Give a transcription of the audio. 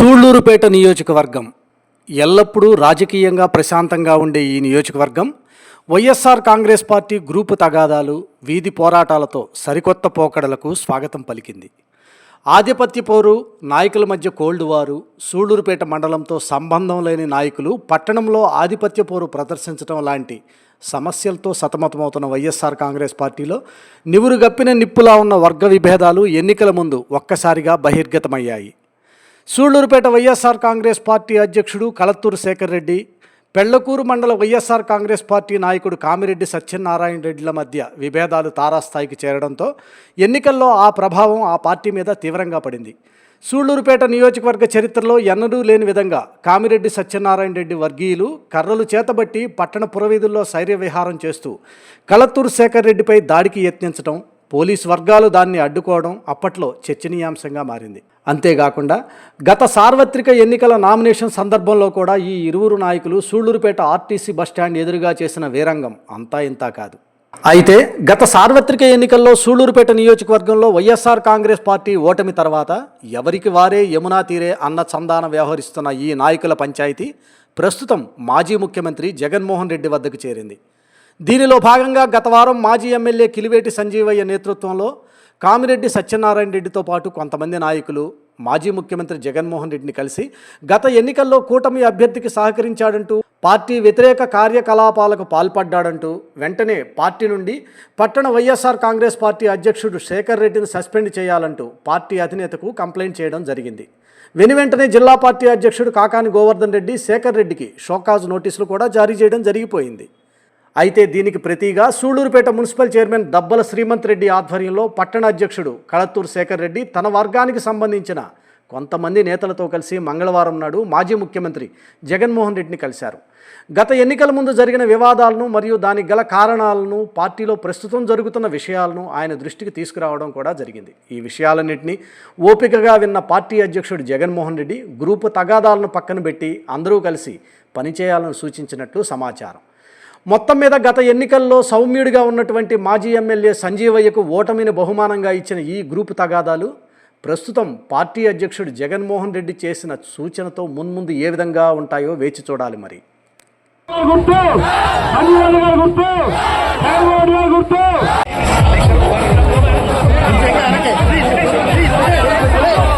సూళ్ళూరుపేట నియోజకవర్గం ఎల్లప్పుడూ రాజకీయంగా ప్రశాంతంగా ఉండే ఈ నియోజకవర్గం వైఎస్ఆర్ కాంగ్రెస్ పార్టీ గ్రూపు తగాదాలు వీధి పోరాటాలతో సరికొత్త పోకడలకు స్వాగతం పలికింది. ఆధిపత్య పోరు నాయకుల మధ్య కోల్డ్ వారు సూళ్ళూరుపేట మండలంతో సంబంధం లేని నాయకులు పట్టణంలో ఆధిపత్య పోరు ప్రదర్శించడం లాంటి సమస్యలతో సతమతమవుతున్న వైఎస్ఆర్ కాంగ్రెస్ పార్టీలో నివురుగప్పిన నిప్పులా ఉన్న వర్గ విభేదాలు ఎన్నికల ముందు ఒక్కసారిగా బహిర్గతమయ్యాయి. సూళ్ళూరుపేట వైఎస్ఆర్ కాంగ్రెస్ పార్టీ అధ్యక్షుడు కలత్తూరు శేఖర్ రెడ్డి పెళ్ళకూరు మండల వైఎస్ఆర్ కాంగ్రెస్ పార్టీ నాయకుడు కామిరెడ్డి సత్యనారాయణ రెడ్డిల మధ్య విభేదాలు తారాస్థాయికి చేరడంతో ఎన్నికల్లో ఆ ప్రభావం ఆ పార్టీ మీద తీవ్రంగా పడింది. సూళ్ళూరుపేట నియోజకవర్గ చరిత్రలో ఎన్నడూ లేని విధంగా కామిరెడ్డి సత్యనారాయణ రెడ్డి వర్గీయులు కర్రలు చేతబట్టి పట్టణ పురవీధుల్లో శైర్య విహారం చేస్తూ కలత్తూరు శేఖర్ రెడ్డిపై దాడికి యత్నించడం పోలీస్ వర్గాలు దాన్ని అడ్డుకోవడం అప్పట్లో చర్చనీయాంశంగా మారింది. అంతేకాకుండా గత సార్వత్రిక ఎన్నికల నామినేషన్ సందర్భంలో కూడా ఈ ఇరువురు నాయకులు సూళ్ళూరుపేట ఆర్టీసీ బస్టాండ్ ఎదురుగా చేసిన వీరంగం అంతా ఇంతా కాదు. అయితే గత సార్వత్రిక ఎన్నికల్లో సూళ్ళూరుపేట నియోజకవర్గంలో వైఎస్ఆర్ కాంగ్రెస్ పార్టీ ఓటమి తర్వాత ఎవరికి వారే యమునా తీరే అన్న చందాన వ్యవహరిస్తున్న ఈ నాయకుల పంచాయతీ ప్రస్తుతం మాజీ ముఖ్యమంత్రి జగన్మోహన్ రెడ్డి వద్దకు చేరింది. దీనిలో భాగంగా గత వారం మాజీ ఎమ్మెల్యే కిలివేటి సంజీవయ్య నేతృత్వంలో కామిరెడ్డి సత్యనారాయణ రెడ్డితో పాటు కొంతమంది నాయకులు మాజీ ముఖ్యమంత్రి జగన్మోహన్ రెడ్డిని కలిసి గత ఎన్నికల్లో కూటమి అభ్యర్థికి సహకరించాడంటూ పార్టీ వ్యతిరేక కార్యకలాపాలకు పాల్పడ్డాడంటూ వెంటనే పార్టీ నుండి పట్టణ వైఎస్ఆర్ కాంగ్రెస్ పార్టీ అధ్యక్షుడు శేఖర్ రెడ్డిని సస్పెండ్ చేయాలంటూ పార్టీ అధినేతకు కంప్లైంట్ చేయడం జరిగింది. వెను వెంటనే జిల్లా పార్టీ అధ్యక్షుడు కాకాని గోవర్ధన్ రెడ్డి శేఖర్ రెడ్డికి షోకాజ్ నోటీసులు కూడా జారీ చేయడం జరిగిపోయింది. అయితే దీనికి ప్రతిగా సూళ్ళూరుపేట మున్సిపల్ చైర్మన్ దబ్బల శ్రీమంత్ రెడ్డి ఆధ్వర్యంలో పట్టణ అధ్యక్షుడు కళత్తూరు శేఖర్ రెడ్డి తన వర్గానికి సంబంధించిన కొంతమంది నేతలతో కలిసి మంగళవారం నాడు మాజీ ముఖ్యమంత్రి జగన్మోహన్ రెడ్డిని కలిశారు. గత ఎన్నికల ముందు జరిగిన వివాదాలను మరియు దానికి గల కారణాలను పార్టీలో ప్రస్తుతం జరుగుతున్న విషయాలను ఆయన దృష్టికి తీసుకురావడం కూడా జరిగింది. ఈ విషయాలన్నింటినీ ఓపికగా విన్న పార్టీ అధ్యక్షుడు జగన్మోహన్ రెడ్డి గ్రూపు తగాదాలను పక్కన పెట్టి అందరూ కలిసి పనిచేయాలని సూచించినట్లు సమాచారం. మొత్తం మీద గత ఎన్నికల్లో సౌమ్యుడిగా ఉన్నటువంటి మాజీ ఎమ్మెల్యే సంజీవయ్యకు ఓటమిని బహుమానంగా ఇచ్చిన ఈ గ్రూపు తగాదాలు ప్రస్తుతం పార్టీ అధ్యక్షుడు జగన్మోహన్ రెడ్డి చేసిన సూచనతో మున్ముందు ఏ విధంగా ఉంటాయో వేచి చూడాలి మరి. గుర్తు గుర్తు.